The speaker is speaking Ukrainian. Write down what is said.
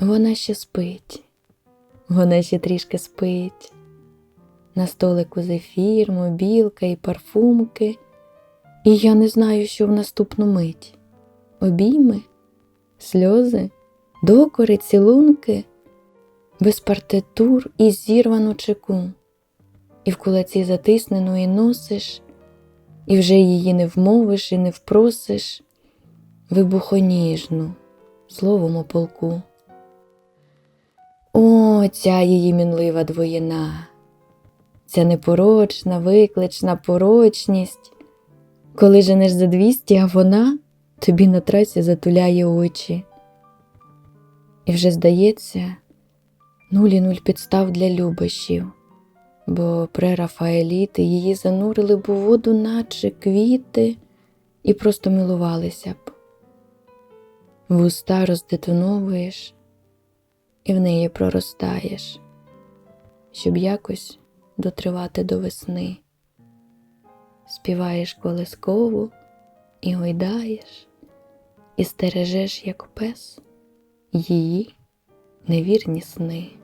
Вона ще спить, вона ще трішки спить. На столику зефір, мобілка і парфумки. І я не знаю, що в наступну мить. Обійми, сльози, докори, цілунки, без партитур і зірвану чеку. І в кулаці затиснену і носиш, і вже її не вмовиш і не впросиш, вибухоніжну, словом о полку. Ця її мінлива двоїна, ця непорочна, виклична порочність, коли женеш за двісті, а вона тобі на трасі затуляє очі. І вже здається, нуль і нуль підстав для любощів, бо прерафаеліти її занурили б у воду, наче квіти, і просто милувалися б. Вуста роздетоновуєш і в неї проростаєш, щоб якось дотривати до весни. Співаєш колискову і гойдаєш, і стережеш, як пес, її невірні сни.